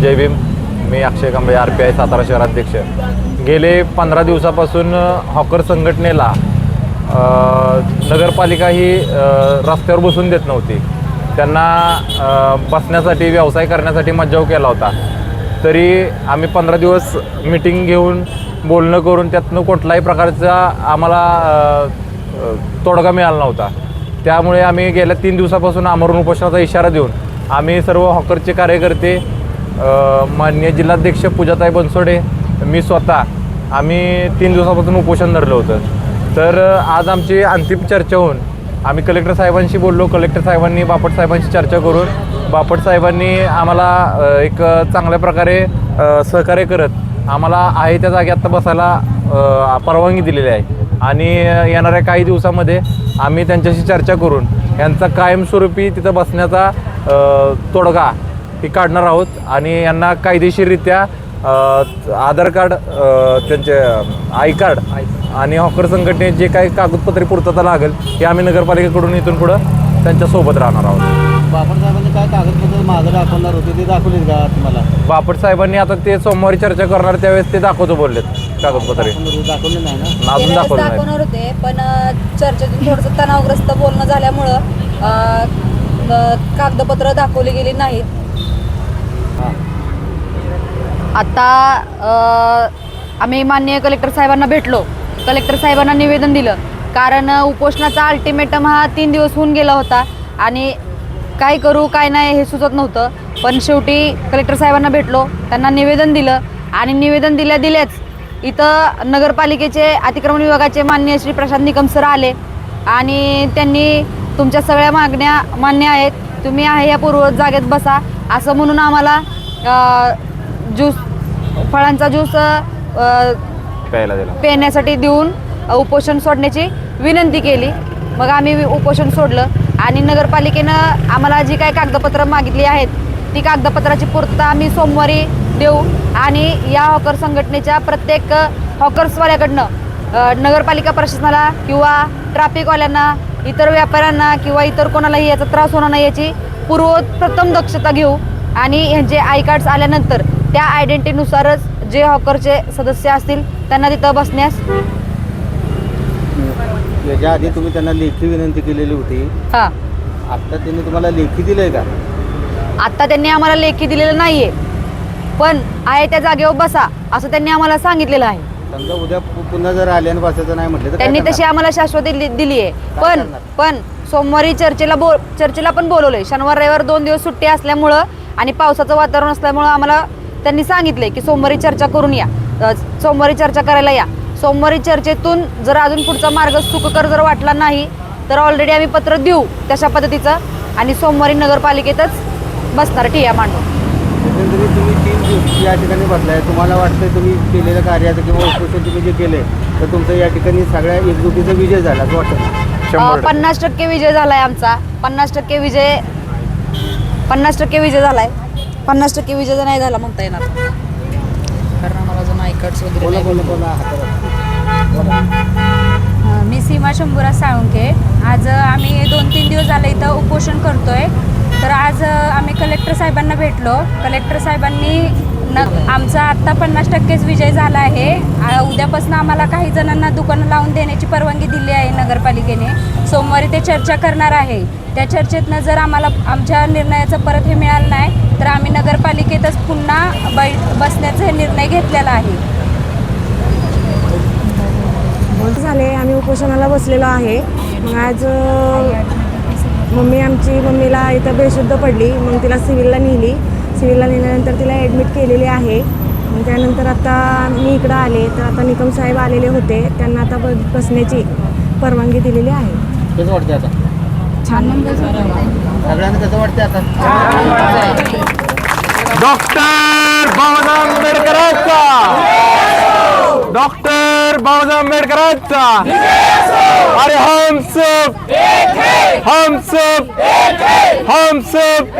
Jai Bhim. Me Akshay Kambe R P I Satara शहराध्यक्ष गेले पंधरा दिवसापासून हॉकर संघटनेला नगरपालिका ही रस्त्यावर बसून देत नव्हती. त्यांना बसण्यासाठी व्यवसाय करण्यासाठी मज्जाव केला होता. तरी आम्ही पंधरा दिवस मिटिंग घेऊन बोलणं करून त्यातनं कुठलाही प्रकारचा आम्हाला तोडगा मिळाला नव्हता. त्यामुळे आम्ही गेल्या तीन दिवसापासून आमरण उपोषणाचा इशारा देऊन आम्ही सर्व हॉकरचे कार्यकर्ते माननीय जिल्हाध्यक्ष पूजाताई बनसोडे मी स्वतः. आम्ही तीन दिवसापासून उपोषण धरलं होतं. तर आज आमची अंतिम चर्चा होऊन आम्ही कलेक्टर साहेबांशी बोललो. कलेक्टर साहेबांनी बापट साहेबांशी चर्चा करून बापट साहेबांनी आम्हाला एक चांगल्या प्रकारे सहकार्य करत आम्हाला आहे त्या जागी आत्ता बसायला परवानगी दिलेली आहे. आणि येणाऱ्या काही दिवसामध्ये आम्ही त्यांच्याशी चर्चा करून यांचा कायमस्वरूपी तिथं बसण्याचा तोडगा ही काढणार आहोत आणि यांना कायदेशीररित्या आधार कार्ड त्यांचे आय कार्ड आणि हॉकर संघटनेत जे काही कागदपत्रे पूर्तता लागेल हे आम्ही नगरपालिकेकडून इथून पुढं त्यांच्यासोबत राहणार आहोत. बापट साहेबांनी काय कागदपत्र मागं दाखवणार होते ते दाखवलीत का तुम्हाला? बापट साहेबांनी आता ते सोमवारी चर्चा करणार त्यावेळेस ते दाखवतो बोललेत कागदपत्रे. दाखवले नाही ना? अजून गेल्या वेळेस दाखवलं नाही. दाखवणार होते पण अ, चर्चेतून थोडंसं तणावग्रस्त बोलणं झाल्यामुळं अ, अ, कागदपत्र दाखवली गेली नाहीत. आता आम्ही माननीय कलेक्टर साहेबांना भेटलो. कलेक्टर साहेबांना निवेदन दिलं. कारण उपोषणाचा अल्टिमेटम हा तीन दिवस होऊन गेला होता. आणि काय करू काय नाही हे सुचत नव्हतं. पण शेवटी कलेक्टर साहेबांना भेटलो. त्यांना निवेदन दिलं. आणि निवेदन दिल्या दिल्याच इथं नगरपालिकेचे अतिक्रमण विभागाचे मान्य श्री प्रशांत निकम सर आले. आणि त्यांनी तुमच्या सगळ्या मागण्या मान्य आहेत. तुम्ही आहे या पूर्व जागेत बसा. असं म्हणून आम्हाला ज्यूस फळांचा ज्यूस अ, प्यायला दिला. पिण्यासाठी देऊन उपोषण सोडण्याची विनंती केली. मग आम्ही उपोषण सोडलं. आणि नगरपालिकेनं आम्हाला जी काही कागदपत्र मागितली आहेत ती कागदपत्राची पूर्तता आम्ही सोमवारी देऊ. आणि या हॉकर संघटनेच्या प्रत्येक हॉकर्सवाल्याकडनं नगरपालिका प्रशासनाला किंवा ट्रॅफिकवाल्यांना इतर व्यापाऱ्यांना किंवा इतर कोणालाही याचा त्रास होणार नाही याची पूर्व प्रथम दक्षता घेऊ. आणि ह्यांचे आय कार्ड्स आल्यानंतर त्या आयडेंटिटीनुसारच जे हॉकरचे सदस्य असतील त्यांना तिथं बसण्यास याच्या आधी तुम्ही त्यांना लेखी विनंती केलेली होती. हां. आता त्यांनी तुम्हाला लेखी दिलंय का? आत्ता त्यांनी आम्हाला लेखी दिलेलं नाही आहे पण आहे त्या जागेवर बसा असं त्यांनी आम्हाला सांगितलेलं आहे. समजा उद्या पु- पुन्हा जर बसायचं नाही म्हटलं तर काय त्यांनी करणार? तशी आम्हाला शाश्वती दिली दिली आहे काय पण करणार? पण सोमवारी चर्चेला बो चर्चेला पण बोलवलंय. शनिवार रविवार दोन दिवस सुट्टी असल्यामुळं आणि पावसाचं वातावरण असल्यामुळं आम्हाला त्यांनी सांगितलंय की सोमवारी चर्चा करून या. अ, सोमवारी चर्चा करायला या. सोमवारी चर्चेतून जर अजून पुढचा मार्ग सुखकर जर वाटला नाही तर ऑलरेडी आम्ही पत्र देऊ तशा पद्धतीचं आणि सोमवारी नगरपालिकेतच बसणार ठिया मांडू तुम्ही तीन दिवस या ठिकाणी बसलाय तुम्हाला वाटतं तुम्ही केलेलं कार्याचं किंवा उपोषण तुम्ही जे केले तर तुमचं या ठिकाणी सगळ्या एकजुटीचा विजय झाला असं वाटतं अ, शंभर टक्के. पन्नास टक्के विजय झालाय आमचा. पन्नास टक्के विजय पन्नास टक्के विजय झालाय. पन्नास टक्के विजय तर नाही झाला म्हणता येणार. कारण आम्हाला अजून वगैरे बोला नाही बोला बोला मी सीमा शंभूराज साळुंके आज आम्ही दोन तीन दिवस झाले इथं उपोषण करतोय. तर आज आम्ही कलेक्टर साहेबांना भेटलो. कलेक्टर साहेबांनी न आमचा आत्ता पन्नास टक्केच विजय झाला आहे. उद्यापासून आम्हाला काही जणांना दुकानं लावून देण्याची परवानगी दिली आहे नगरपालिकेने. सोमवारी ते चर्चा करणार आहे. त्या चर्चेतनं जर आम्हाला आमच्या निर्णयाचं परत हे मिळालं नाही तर आम्ही नगरपालिकेतच पुन्हा बै बसण्याचा हे निर्णय घेतलेला आहे. झाले आम्ही उपोषणाला बसलेलो आहे. मग आज मम्मी आमची मम्मीला इथं बेशुद्ध पडली. मग तिला सिव्हिलला नेली. सिव्हिलला नेल्यानंतर तिला ॲडमिट केलेली आहे. मग त्यानंतर आता मी इकडं आले. तर आता निकम साहेब आलेले होते. त्यांना आता ब बसण्याची परवानगी दिलेली आहे. कसं वाटतं आता? छान सगळ्यांना कसं वाटतं आता? डॉक्टर बाबासाहेब आंबेडकरांचा! डॉक्टर बाबासाहेब आंबेडकरांचा! अरे हम सब! हम सब हम सब